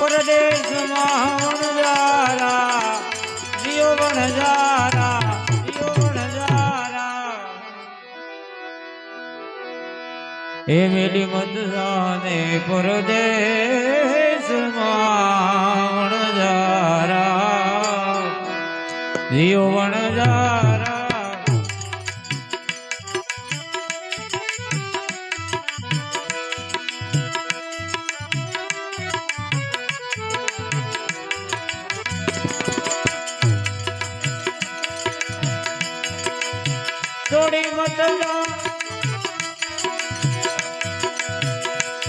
પરદેશમાં વણજારા જીઓ વણજારા જીઓ વણજારા હે મેલી મત જાને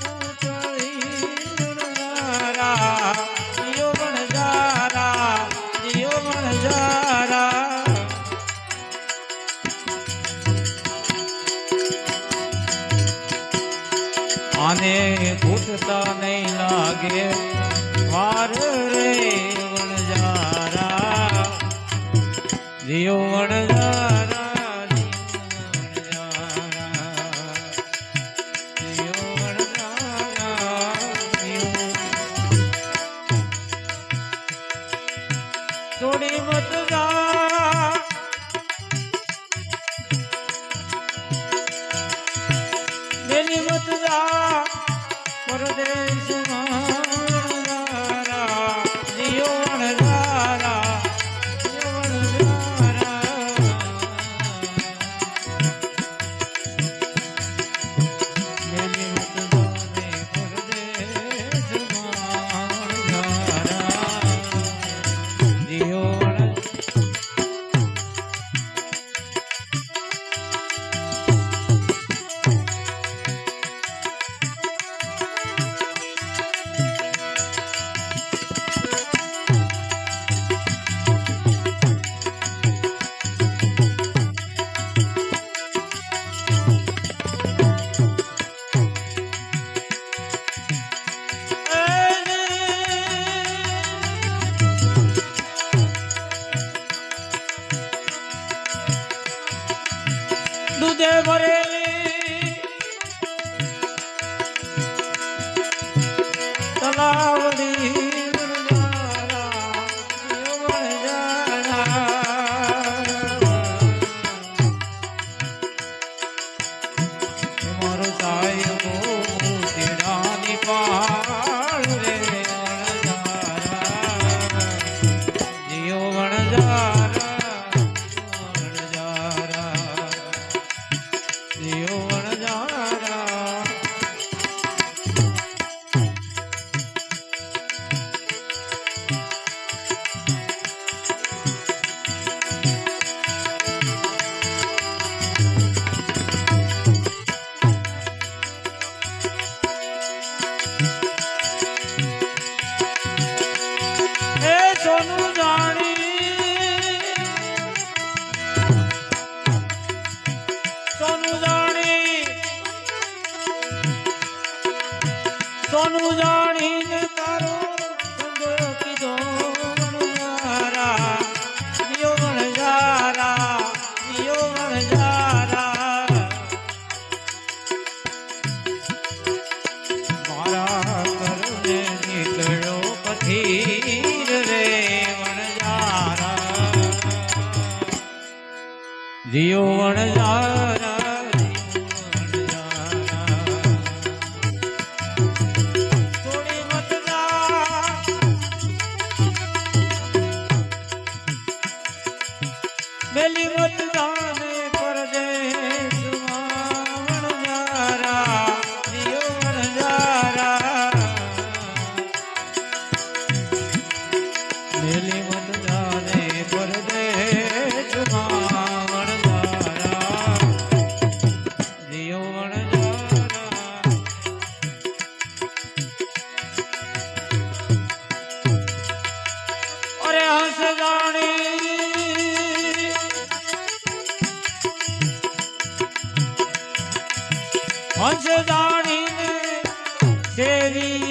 પૂતળી વણજારા, જીઓ વણજારા, જીઓ વણજારા. આને ઘૂંટતા નહીં લાગે વાર જીઓ વણજારા ಶ್ರಾವಣಿ સોનું જાણી સોનું જાણી ને તારો સંગ કીધો વણજારા, જીઓ વણજારા, જીઓ વણજારા. મારા ઘરને નીકળ્યો પથીર રે વણજારા જીઓ વણજારા મેલી મતદાન કરજે સુવાણ જારા જીવન જારા. મેલી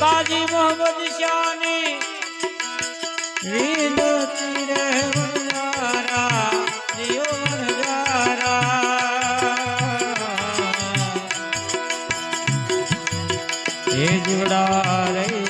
કાજી મોહમ્મદ શાહની વિનતી રે વણજારા દિયો વણજારા જીવડા રે